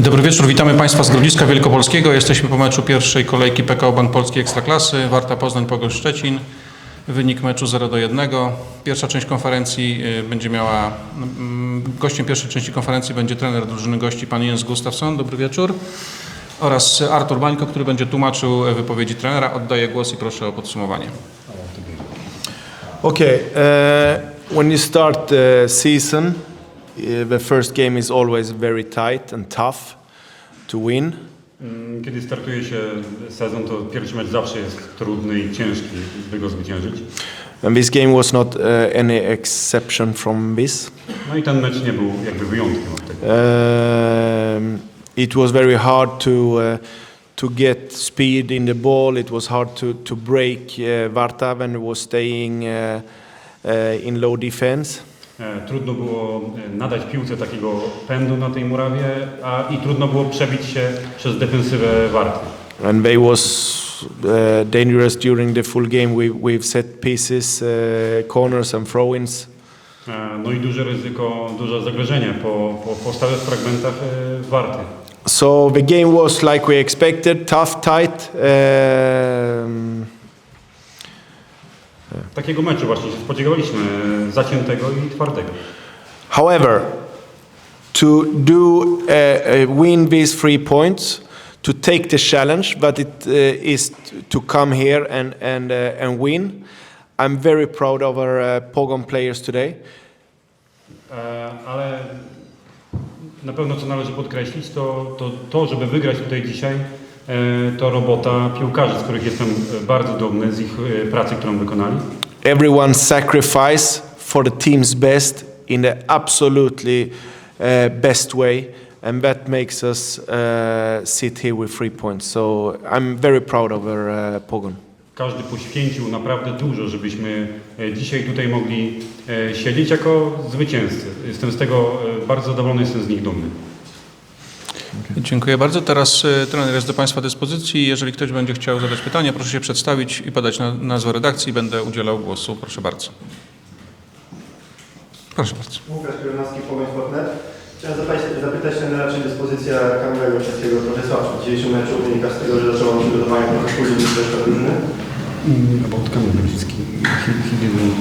Dobry wieczór, witamy Państwa z Grodziska Wielkopolskiego. Jesteśmy po meczu pierwszej kolejki PKO Bank Polski Ekstraklasy, Warta Poznań Pogoń Szczecin. Wynik meczu 0 do 1. Pierwsza część konferencji y, będzie miała, mm, gościem pierwszej części konferencji będzie trener drużyny gości pan Jens Gustafsson. Dobry wieczór. Oraz Artur Bańko, który będzie tłumaczył e, wypowiedzi trenera. Oddaję głos i proszę o podsumowanie. Okay, uh, when you start the season, the first game is always very tight and tough to win. Mm, Kiedy startuje się sezon, to pierwszy mecz zawsze jest trudny i ciężki, by go zwyciężyć. And this game was not uh, any exception from this. No i ten mecz nie był jakby wyjątkiem od tego. Um, it was very hard to uh, to get speed in the ball. It was hard to to break uh, Varta when it was staying uh, uh, in low defense. E, Trudno było e, nadać piłce takiego pędu na tej murawie, a i trudno było przebić się przez defensywę Warty. And they was uh, dangerous during the full game with, with set pieces, uh, corners and throw-ins. No i duże ryzyko, duże zagrożenie po, po, po stałych fragmentach e, Warty. So the game was like we expected, tough, tight. Um, Takiego meczu właśnie się spodziewaliśmy, e, zaciętego i twardego. however, to do uh, win these three points, to take the challenge that it uh, is to come here and and uh, and win. I'm very proud of our uh, Pogon players today. E, ale na pewno co należy podkreślić, to to, to żeby wygrać tutaj dzisiaj, to robota piłkarzy, z których jestem e, bardzo dumny, z ich e, pracy, którą wykonali. Everyone sacrifice for the team's best in the absolutely uh, best way, and that makes us uh, sit here with three points. So I'm very proud of our uh, Pogon. Każdy poświęcił naprawdę dużo, żebyśmy e, dzisiaj tutaj mogli e, siedzieć jako zwycięzcy. Jestem z tego e, bardzo zadowolony, jestem z nich dumny. Dziękuję bardzo. Teraz y, trener jest do Państwa dyspozycji. Jeżeli ktoś będzie chciał zadać pytanie, proszę się przedstawić i podać na, nazwę redakcji. Będę udzielał głosu. Proszę bardzo. Proszę bardzo. Łukasz Piornowski, Pogoń.net. Chciałem zapytać, zapytać trenera, czy dyspozycja Kamila Gosiewskiego trochę słabsza w dzisiejszym meczu wynika z tego, że zaczęło przygotowanie trochę później niż reszta drużyny? About Kamil Grosicki, he, he didn't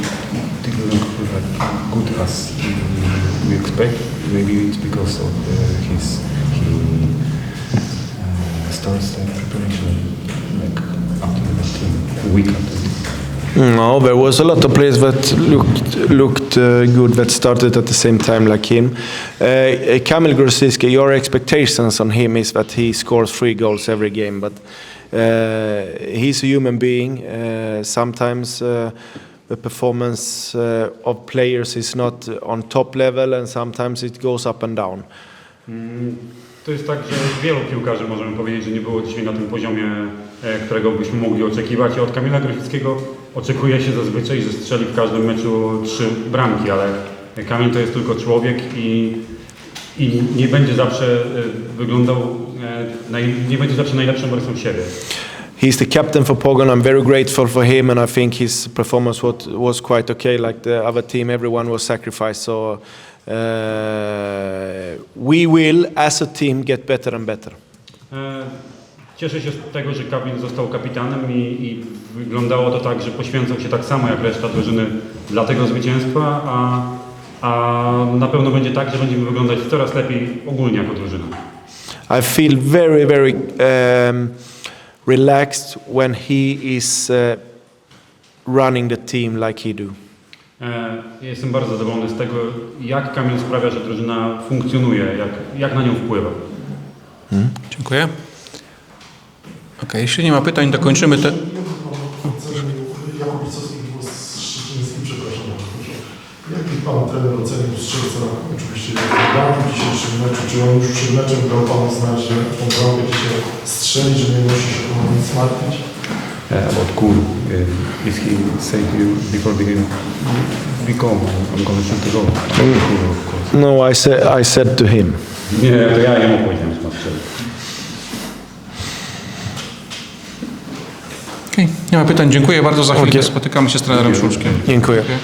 didn't look like good as we expect. Maybe it's because of uh, his starts the preparation like after the team, a week after. No, there was a lot of players that looked looked uh, good that started at the same time like him. Uh, Kamil Grosicki, your expectations on him is that he scores three goals every game, but uh, he's a human being. Uh, sometimes uh, the performance uh, of players is not on top level, and sometimes it goes up and down. To jest tak, że wielu piłkarzy możemy powiedzieć, że nie było dzisiaj na tym poziomie, e, którego byśmy mogli oczekiwać. I od Kamila Grosickiego oczekuje się zazwyczaj, że strzeli w każdym meczu trzy bramki, ale Kamil to jest tylko człowiek i, i nie będzie zawsze e, wyglądał, e, nie będzie zawsze najlepszą wersją siebie. He's the captain for Pogon. I'm very grateful for him, and I think his performance was, was quite okay. Like the other team, everyone was sacrificed. So uh, we will, as a team, get better and better. E, Cieszę się z tego, że Kamil został kapitanem i, i wyglądało to tak, że poświęcał się tak samo jak reszta drużyny dla tego zwycięstwa, a, a na pewno będzie tak, że będziemy wyglądać coraz lepiej ogólnie jako drużyna. I feel very, very um, relaxed when he is uh, running the team like he do. E, Jestem bardzo zadowolony z tego, jak Kamil sprawia, że drużyna funkcjonuje, jak, jak na nią wpływa. Dziękuję. Okej, jeśli nie ma pytań, to kończymy te... Jakub głos przepraszam. Jaki Pan trener ocenił strzelca oczywiście w dzisiejszym meczu? Czy on już przed meczem dał Panu znać, że tą bramkę dzisiaj strzeli, że nie musi się o nic martwić? Uh, about Kur, uh, is he say to you before the game, be calm, I'm going to shoot the goal? Kur, of course. No, I, sa- I said to him. Nie, to ja jemu powiedziałem. Okej, nie ma pytań. Dziękuję bardzo. Za chwilę Okej. spotykamy się z trenerem Szulczkiem. Dziękuję. Dziękuję.